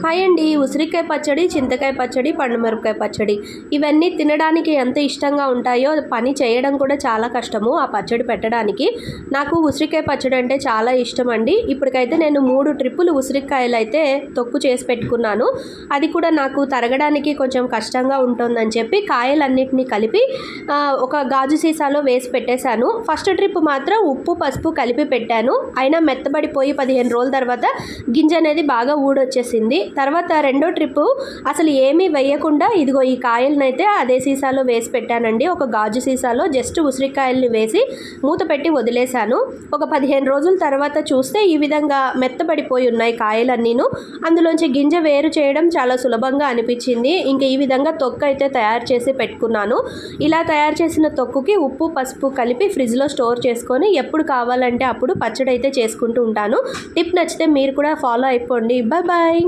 Hi అండి. ఉసిరికాయ పచ్చడి చింతకాయ పచ్చడి పండుమిరపకాయ పచ్చడి. ఇవన్నీ తినడానికి ఎంత ఇష్టంగా ఉంటాయో పని చేయడం కూడా చాలా కష్టము ఆ పచ్చడి పెట్టడానికి. నాకు ఉసిరికాయ పచ్చడి అంటే చాలా ఇష్టం అండి. ఇప్పటికైతే నేను మూడు ట్రిప్పులు ఉసిరికాయలు అయితే తొక్కు చేసి పెట్టుకున్నాను. అది కూడా నాకు తరగడానికి కొంచెం కష్టంగా ఉంటుందని చెప్పి కాయలన్నింటినీ కలిపి ఒక గాజు సీసాలో వేసి పెట్టేశాను. ఫస్ట్ ట్రిప్ మాత్రం ఉప్పు పసుపు కలిపి పెట్టాను. అయినా మెత్తబడిపోయి పదిహేను రోజుల తర్వాత గింజ అనేది బాగా ఊడొచ్చేసింది. తర్వాత రెండో ట్రిప్పు అసలు ఏమీ వేయకుండా ఇదిగో ఈ కాయలనైతే అదే సీసాలో వేసి పెట్టానండి. ఒక గాజు సీసాలో జస్ట్ ఉసిరికాయల్ని వేసి మూత పెట్టి వదిలేశాను. ఒక పదిహేను రోజుల తర్వాత చూస్తే ఈ విధంగా మెత్తబడిపోయి ఉన్నాయి కాయలన్నీను. అందులోంచి గింజ వేరు చేయడం చాలా సులభంగా అనిపించింది. ఇంకా ఈ విధంగా తొక్కు అయితే తయారు చేసి పెట్టుకున్నాను. ఇలా తయారు చేసిన తొక్కుకి ఉప్పు పసుపు కలిపి ఫ్రిడ్జ్లో స్టోర్ చేసుకొని ఎప్పుడు కావాలంటే అప్పుడు పచ్చడి అయితే చేసుకుంటూ ఉంటాను. టిప్ నచ్చితే మీరు కూడా ఫాలో అయిపోండి. Bye bye